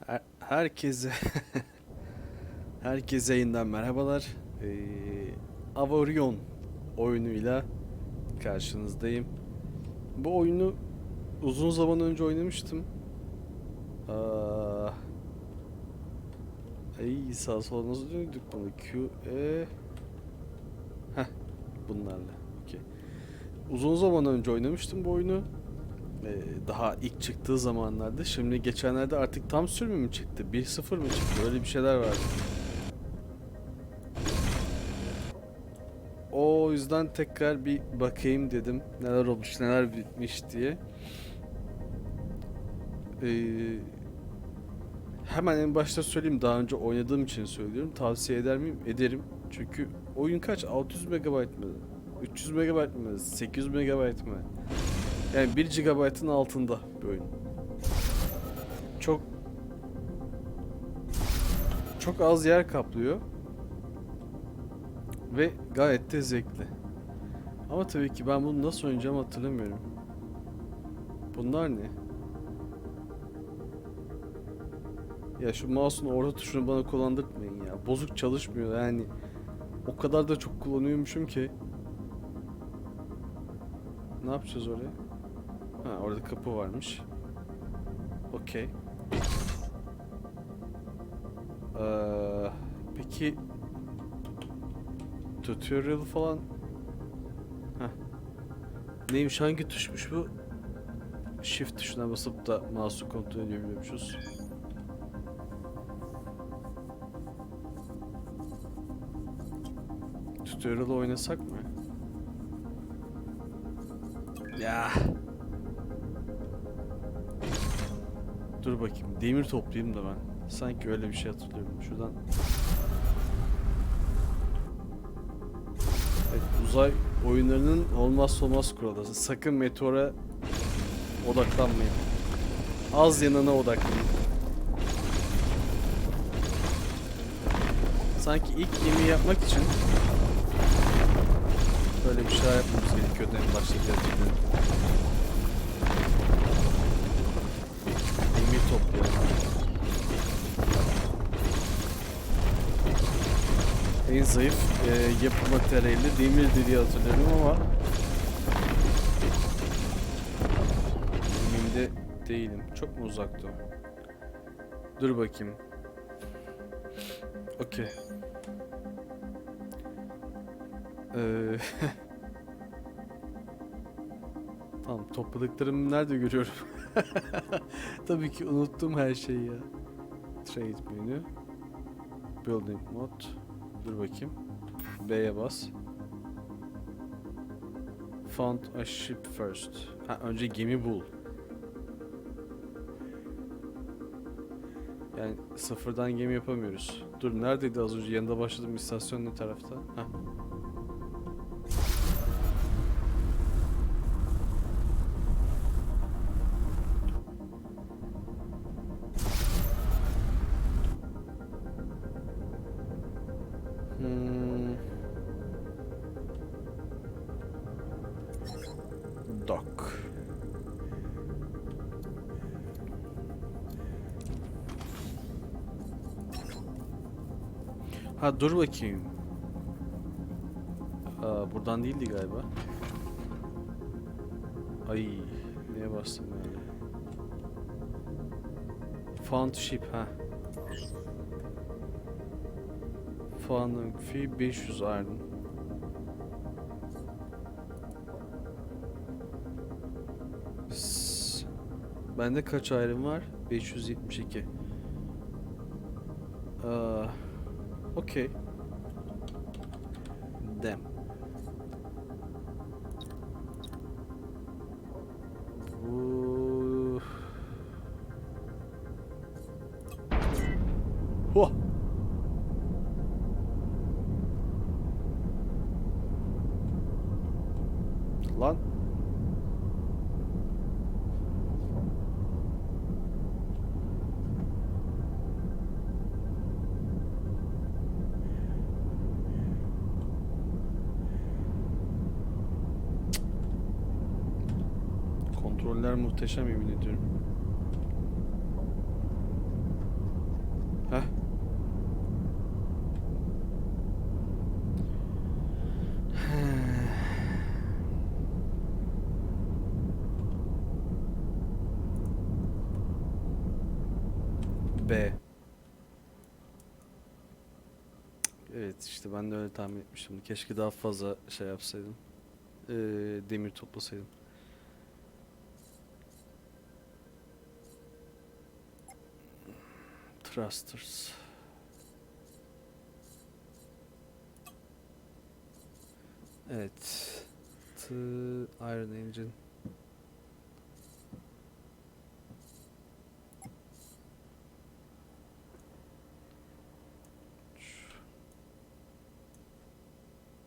Her- herkese herkese yeniden merhabalar. Ee, Avorion oyunuyla karşınızdayım. Bu oyunu uzun zaman önce oynamıştım. Aa, ay sağ sola nasıl döndük bunu? Q, E... Heh, bunlarla. Okey. Uzun zaman önce oynamıştım bu oyunu. Ee, daha ilk çıktığı zamanlarda. Şimdi geçenlerde artık tam sürümü mü çıktı? 1.0 mı çıktı? Öyle bir şeyler vardı. O yüzden tekrar bir bakayım dedim. Neler olmuş, neler bitmiş diye. Ee, hemen en başta söyleyeyim. Daha önce oynadığım için söylüyorum. Tavsiye eder miyim? Ederim. Çünkü oyun kaç? 600 MB mı? 300 MB mı? 800 MB mı? Yani 1 GB'ın altında bir oyun. Çok çok az yer kaplıyor. Ve gayet de zevkli. Ama tabii ki ben bunu nasıl oynayacağım hatırlamıyorum. Bunlar ne? Ya şu mouse'un orta tuşunu bana kullandırtmayın ya. Bozuk çalışmıyor yani. O kadar da çok kullanıyormuşum ki. Ne yapacağız oraya? Ha orada kapı varmış. Okey. Ee, peki tutorial falan Heh. Neymiş hangi tuşmuş bu? Shift tuşuna basıp da mouse'u kontrol edebiliyormuşuz. Tutorial oynasak mı? Ya. Dur bakayım. Demir toplayayım da ben. Sanki öyle bir şey hatırlıyorum. Şuradan. Evet, uzay oyunlarının olmazsa olmaz kuralı. Sakın meteora odaklanmayın. Az yanına odaklanın. Sanki ilk yemeği yapmak için böyle bir şey yapmamız gerekiyordu en başta hatırlıyorum. Toplayalım. En zayıf e, yapı materyali demirdi diye hatırlıyorum ama emin de değilim. Çok mu uzakta o? Dur bakayım. Okey. Ee, tamam topladıklarımı nerede görüyorum? Tabii ki unuttum her şeyi ya. Trade menü. Building mod. Dur bakayım. B'ye bas. Found a ship first. Ha önce gemi bul. Yani sıfırdan gemi yapamıyoruz. Dur neredeydi az önce? Yanında başladığım istasyon ne tarafta? Heh. Hmm. Dock. Ha dur bakayım. Aa, buradan değildi galiba. Ay neye bastım yani? Found ship ha. Founding fee 500 iron. S- Bende kaç iron var? 572. Aa, okey. Lan. Kontroller muhteşem yemin ediyorum. B. Evet işte ben de öyle tahmin etmiştim. Keşke daha fazla şey yapsaydım. Ee, demir toplasaydım. Thrusters. Evet. T Iron Engine.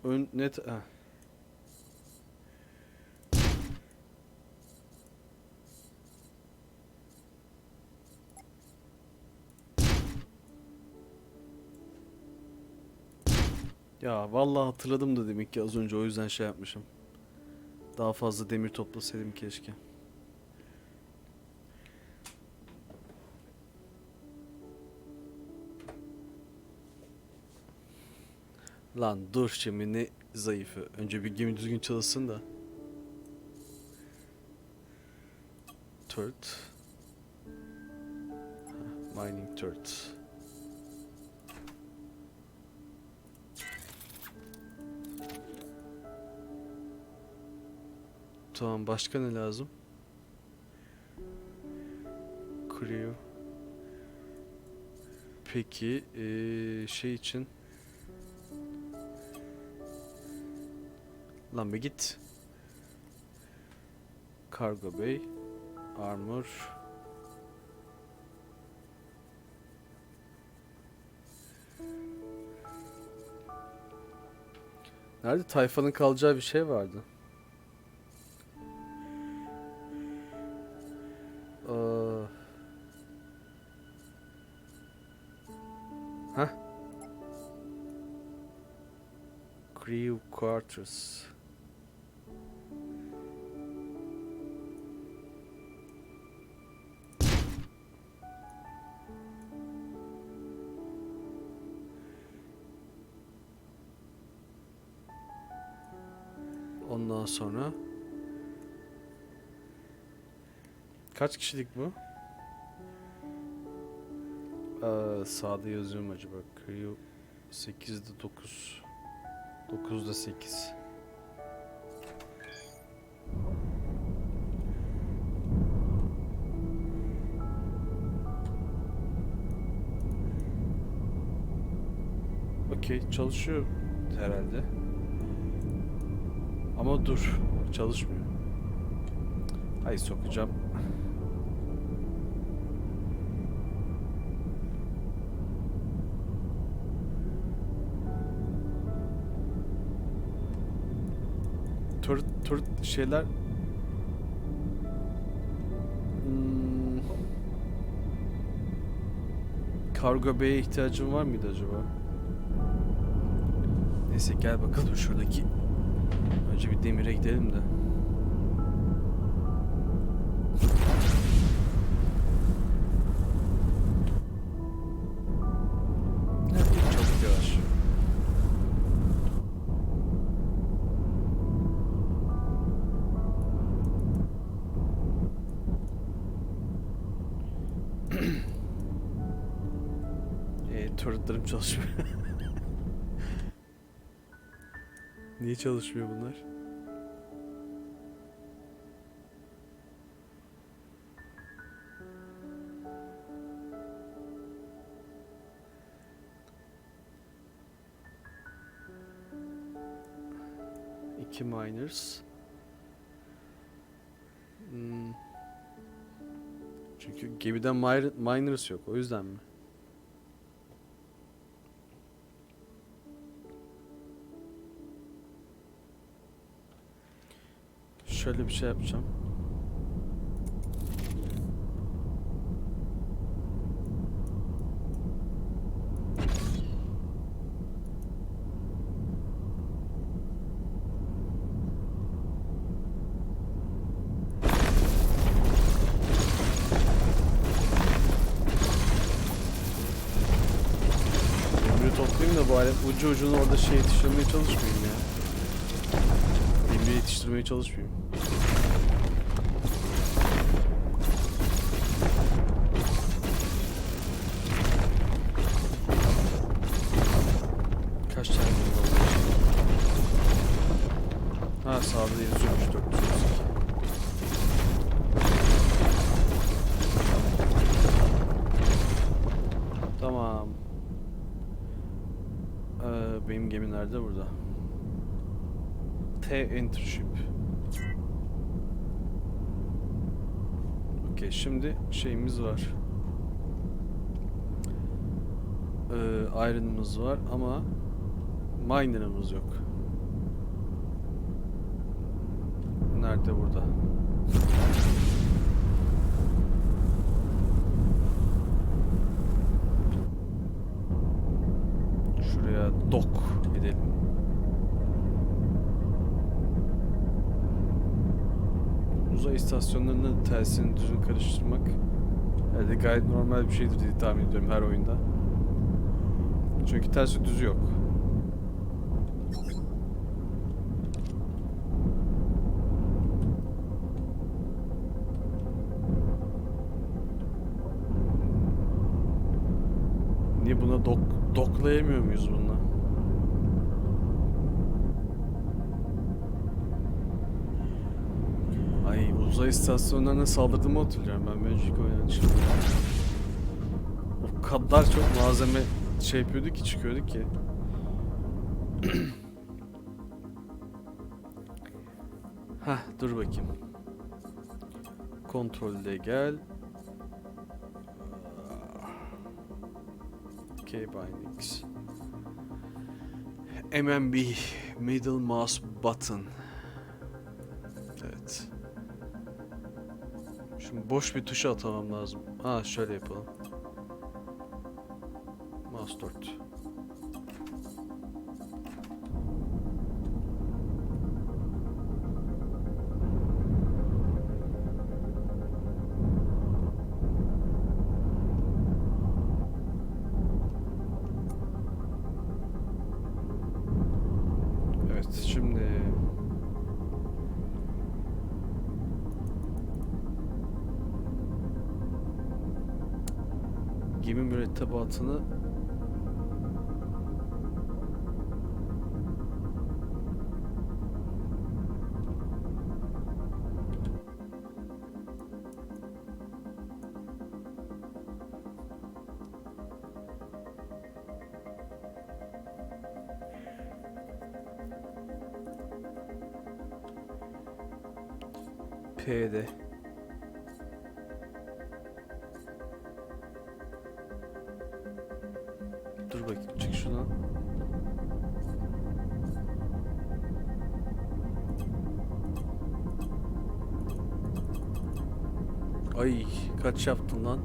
Ön net ha. Ya vallahi hatırladım da demek ki az önce o yüzden şey yapmışım. Daha fazla demir toplasaydım keşke. Lan dur şimdi ne zayıfı. Önce bir gemi düzgün çalışsın da. Turt. Ha, Mining turt. Tamam başka ne lazım? Crew. Peki eee, şey için Lan bir git. Cargo Bay. Armor. Nerede tayfanın kalacağı bir şey vardı. Aa. Hah. Crew quarters. Sonra kaç kişilik bu? Aa, sağda yazıyor mu acaba? Crew 8'de 9. 9'da 8. Okey çalışıyor herhalde. Ama dur çalışmıyor. Hay sokacağım. Tur tur şeyler Hmm. Kargo Bey'e ihtiyacın var mıydı acaba? Neyse gel bakalım şuradaki Önce bir demire gidelim de. Eee turretlarım çalışmıyor. Niye çalışmıyor bunlar? İki miners. Hmm. Çünkü gemiden miner- miners yok. O yüzden mi? Şöyle bir şey yapacağım. Toplayayım da bari ucu ucuna orada şey yetiştirmeye çalışmayayım ya. Demiri yetiştirmeye çalışmayayım. T Entership. Okey şimdi şeyimiz var. Ee, iron'ımız var ama miner'ımız yok. Nerede burada? Şuraya dok Uzay istasyonlarının telsizini düzgün karıştırmak herhalde gayet normal bir şeydir diye tahmin ediyorum her oyunda. Çünkü tersi düz yok. Niye buna dok doklayamıyor muyuz bununla? Ay uzay istasyonlarına saldırdığımı hatırlıyorum ben bir önceki oynanışımda. O kadar çok malzeme şey yapıyorduk ki çıkıyorduk ki. Hah dur bakayım. Kontrolde gel. K-Bindings. MMB Middle Mouse Button. Şimdi boş bir tuşa atamam lazım. Ha şöyle yapalım. Mouse 4. mürettebatını P'de bakayım çık şuradan. Ay kaç yaptın lan?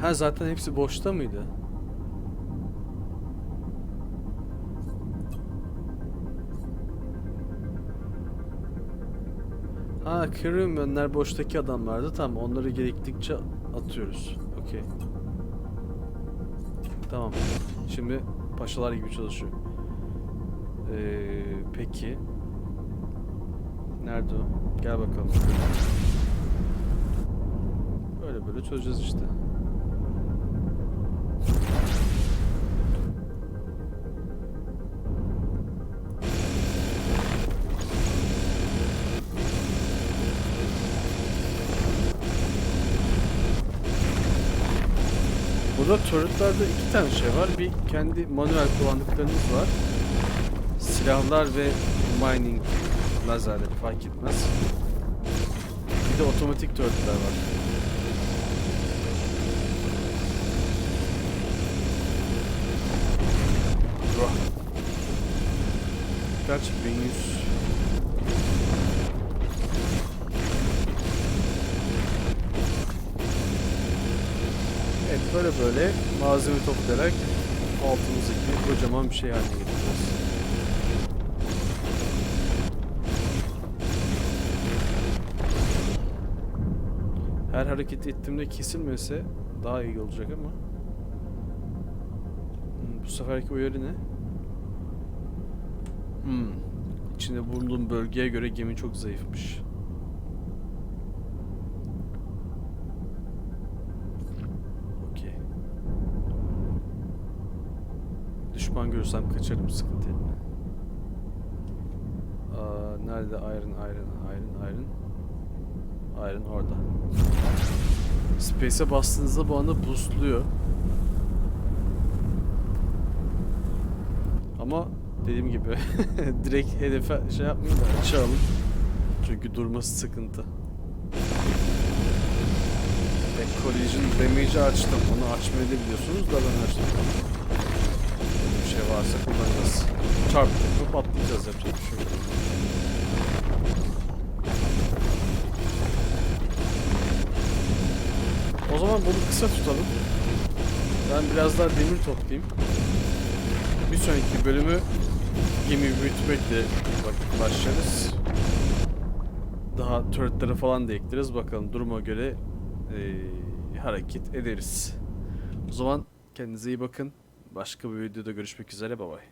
Ha zaten hepsi boşta mıydı? Ha yönler boştaki adamlardı. Tamam onları gerektikçe atıyoruz. Okey. Tamam. Şimdi paşalar gibi çalışıyor. Ee, peki. Nerede o? Gel bakalım. Böyle böyle çözeceğiz işte. Burada turretlerde iki tane şey var. Bir kendi manuel kullandıklarınız var. Silahlar ve mining lazerleri fark etmez. Bir de otomatik turretler var. Kaç? 1100. böyle böyle malzeme toplayarak altımızdaki kocaman bir şey haline getireceğiz. Her hareket ettiğimde kesilmese daha iyi olacak ama. Hmm, bu seferki uyarı ne? Hmm. İçinde bulunduğum bölgeye göre gemi çok zayıfmış. Okey. Düşman görürsem kaçarım sıkıntı etme. Aa, nerede iron iron iron iron? Iron orada. Space'e bastığınızda bu anda boostluyor. Ama dediğim gibi direkt hedefe şey yapmayın da açalım. Çünkü durması sıkıntı. E, collision damage'i açtım. Onu açmayı da biliyorsunuz da ben açtım. Varsa kullanacağız. Çarptık mı patlayacağız yapacak bir şey. O zaman bunu kısa tutalım. Ben biraz daha demir toplayayım. Bir sonraki bölümü gemi büyütmekle başlarız. Daha turretleri falan da ekleriz. Bakalım duruma göre eee, hareket ederiz. O zaman kendinize iyi bakın. Başka bir videoda görüşmek üzere. Bay bay.